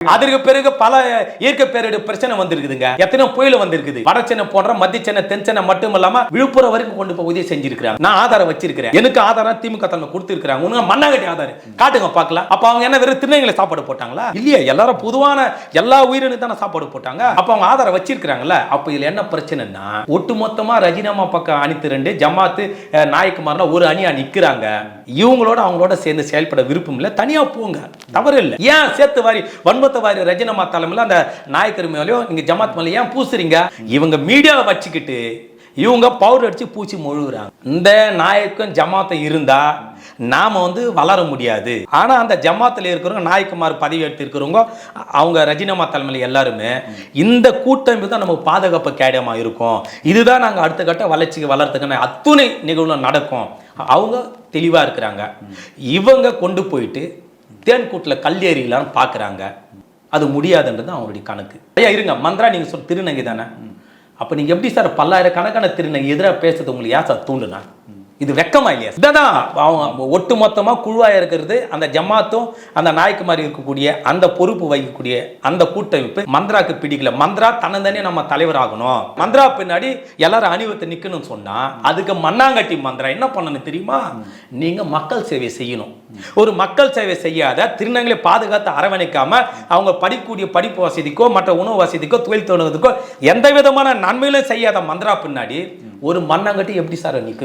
அதற்கு பிறகு பல இயற்கை பேரிடர் பிரச்சனை வந்திருக்குதுங்க. எத்தனை புயல் வந்திருக்குது. வட சென்னை போன்ற மத்திய சென்னை தென் சென்னை மட்டும் இல்லாம விழுப்புரம் வரைக்கும் கொண்டு போய் உதவி செஞ்சிருக்கிறாங்க. நான் ஆதாரம் வச்சிருக்கிறேன். எனக்கு ஆதாரம் திமுக தலைமை கொடுத்திருக்கிறாங்க. உனக்கு மண்ணாகட்டி ஆதாரம். காட்டுங்க பார்க்கலாம். அப்ப அவங்க என்ன வெறும் திருநெல்வேலி சாப்பாடு போட்டாங்களா? இல்லையா எல்லாரும் பொதுவான எல்லா உயிரினுக்கு தானே சாப்பாடு போட்டாங்க. அப்ப அவங்க ஆதாரம் வச்சிருக்கிறாங்கல்ல. அப்ப இதுல என்ன பிரச்சனைன்னா ஒட்டுமொத்தமா ரஜினாமா பக்கம் அணித்து ரெண்டு ஜமாத்து அஹ், நாயக்குமார்னா ஒரு அணியா நிக்கிறாங்க. இவங்களோட அவங்களோட சேர்ந்து செயல்பட விருப்பம் இல்லை. தனியா போங்க. தவறு இல்லை. ஏன் சேர்த்து வாரி வன்மத்தை வாரி ரஜினமா தலைமையில் அந்த நாயக்கர் மேலேயும் நீங்கள் ஜமாத் மேலே ஏன் பூசுறீங்க? இவங்க மீடியாவை வச்சுக்கிட்டு இவங்க பவுடர் அடித்து பூச்சி முழுகுறாங்க. இந்த நாயக்கம் ஜமாத்தை இருந்தால் நாம வந்து வளர முடியாது. ஆனால் அந்த ஜமாத்தில் இருக்கிறவங்க நாயக்குமார் பதவி எடுத்திருக்கிறவங்க அவங்க ரஜினமா தலைமையில் எல்லாருமே இந்த கூட்டமைப்பு தான் நமக்கு பாதுகாப்பு கேடமாக இருக்கும். இதுதான் நாங்கள் அடுத்த கட்ட வளர்ச்சிக்கு வளர்த்துக்கான அத்துணை நிகழ்வுகள் நடக்கும். அவங்க தெளிவா இருக்கிறாங்க. இவங்க கொண்டு போயிட்டு தேன்கூட்டில் கல்லேறியலான்னு பார்க்குறாங்க அது முடியாதுன்றது அவங்களுடைய கணக்கு. ஐயா இருங்க. மந்திரா நீங்கள் சொல் திருநங்கை தானே? அப்போ நீங்கள் எப்படி சார் பல்லாயிரக்கணக்கான திருநங்கை எதிராக பேசுறது உங்களுக்கு ஏன் சார் தூண்டுனா? இது வெக்கமா இல்லையா? இதான் அவங்க ஒட்டு மொத்தமாக குழுவாக இருக்கிறது அந்த ஜமாத்தும் அந்த நாயக்குமாரி இருக்கக்கூடிய அந்த பொறுப்பு வகிக்கக்கூடிய அந்த கூட்டமைப்பு மந்த்ராக்கு பிடிக்கல. மந்த்ரா தன்னந்தனே நம்ம தலைவர் ஆகணும். மந்த்ரா பின்னாடி எல்லாரும் அணிவத்தை நிற்கணும்னு சொன்னால் அதுக்கு மண்ணாங்கட்டி மந்த்ரா என்ன பண்ணணும் தெரியுமா? நீங்கள் மக்கள் சேவை செய்யணும். ஒரு மக்கள் சேவை செய்யாத திருநங்களை பாதுகாத்து அரவணைக்காம அவங்க படிக்கக்கூடிய படிப்பு வசதிக்கோ மற்ற உணவு வசதிக்கோ தொழில் தொடங்குறதுக்கோ எந்த விதமான நன்மையிலும் செய்யாத மந்த்ரா பின்னாடி ஒரு மண்ணாங்கட்டி எப்படி சார் நிற்கும்